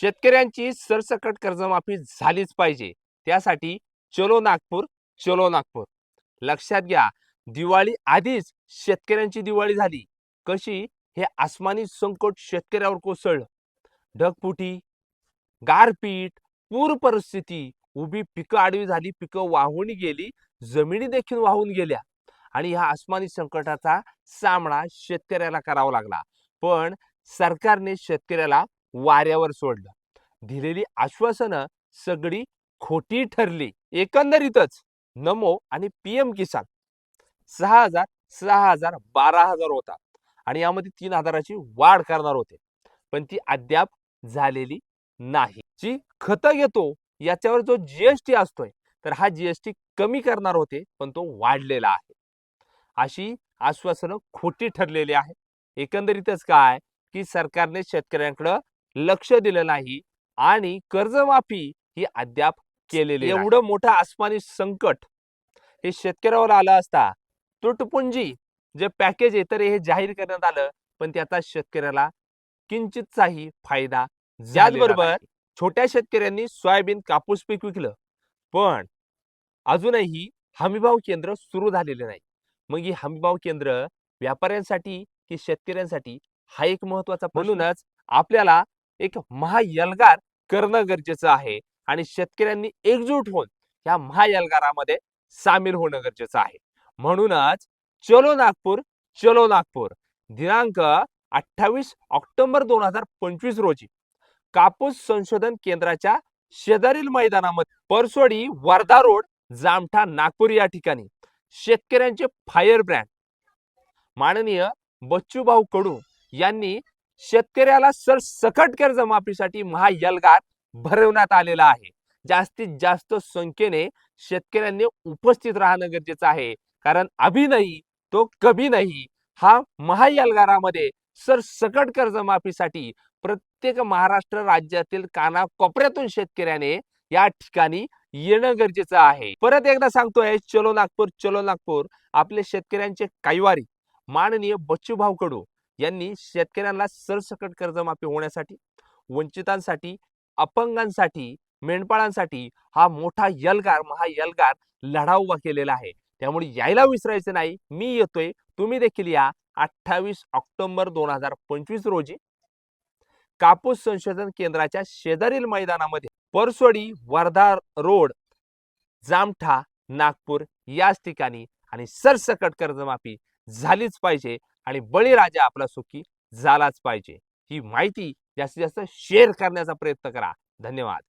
शेतकऱ्यांची सरसकट कर्जमाफी झालीच पाहिजे. त्यासाठी चलो नागपूर चलो नागपूर. लक्षात घ्या दिवाळी आधीच शेतकऱ्यांची दिवाळी झाली. कशी? हे आसमानी संकट शेतकऱ्यावर कोसळलं. ढगफुटी गारपीट पूर परिस्थिती उभी पिकं आडवी झाली पिकं वाहून गेली जमिनी देखील वाहून गेल्या. आणि ह्या आसमानी संकटाचा सामना शेतकऱ्याला करावा लागला. पण सरकारने शेतकऱ्याला वाऱ्यावर सोडलं. दिलेली आश्वासनं सगळी खोटी ठरली. एकंदरीतच. नमो आणि पीएम किसान. सहा हजार सहा हजार बारा हजार होता. आणि यामध्ये तीन हजाराची वाढ करणार होते. पण ती अद्याप झालेली नाही. जी खतं घेतो याच्यावर जो जीएसटी असतोय तर हा जीएसटी कमी करणार होते पण तो वाढलेला आहे. अशी आश्वासनं खोटी ठरलेली आहे. एकंदरीतच काय? की सरकारने शेतकऱ्यांकडं लक्ष दिलं नाही आणि कर्जमाफी ही अद्याप केलेली. एवढं मोठं आसमानी संकट हे शेतकऱ्यावर आलं असता तुटपुंजी जे पॅकेज आहे तर हे जाहीर करण्यात आलं पण त्याचा शेतकऱ्याला किंचितचाही फायदा त्याचबरोबर छोट्या शेतकऱ्यांनी सोयाबीन कापूस पीक विकलं पण अजूनही हमीभाव केंद्र सुरू झालेले नाही. मग ही हमीभाव केंद्र व्यापाऱ्यांसाठी की शेतकऱ्यांसाठी हा एक महत्त्वाचा म्हणूनच आपल्याला एक महायलगार करणं गरजेचं आहे आणि शेतकऱ्यांनी एकजूट होऊन या महायलगारामध्ये सामील होणं गरजेचं आहे. म्हणूनच चलो नागपूर चलो नागपूर. दिनांक अठ्ठावीस ऑक्टोबर दोन हजार पंचवीस रोजी कापूस संशोधन केंद्राच्या शेजारील मैदानामध्ये परसोडी वर्धा रोड जामठा नागपूर या ठिकाणी शेतकऱ्यांचे फायर ब्रँड माननीय बच्चूभाऊ कडू यांनी शेतकऱ्याला सरसकट कर्जमाफीसाठी महायलगार भरवण्यात आलेला आहे. जास्तीत जास्त संख्येने शेतकऱ्यांनी उपस्थित राहणं गरजेचं आहे. कारण अभि नाही तो कभी नाही हा महायलगारामध्ये सरसकट कर्जमाफीसाठी प्रत्येक महाराष्ट्र राज्यातील कानाकोपऱ्यातून शेतकऱ्याने या ठिकाणी येणं गरजेचं आहे. परत एकदा सांगतोय चलो नागपूर चलो नागपूर. आपले शेतकऱ्यांचे कैवारी माननीय बच्चूभाऊ कडू. यांनी शेतकऱ्यांना सरसकट कर्जमाफी होण्यासाठी वंचितांसाठी अपंगांसाठी मेंढपाळांसाठी हा मोठा यलगार महायलगार लढा उभा केलेला आहे. त्यामुळे यायला विसरायचं नाही. मी येतोय. तुम्ही देखील या. अठ्ठावीस ऑक्टोबर दोन हजार पंचवीस रोजी कापूस संशोधन केंद्राच्या शेजारील मैदानामध्ये परसोडी वर्धा रोड जामठा नागपूर याच ठिकाणी आणि सरसकट कर्जमाफी झालीच पाहिजे. आणि बळीराजा आपला सुखी झालाच पाहिजे. ही माहिती जास्तीत जास्त शेअर करण्याचा प्रयत्न करा. धन्यवाद.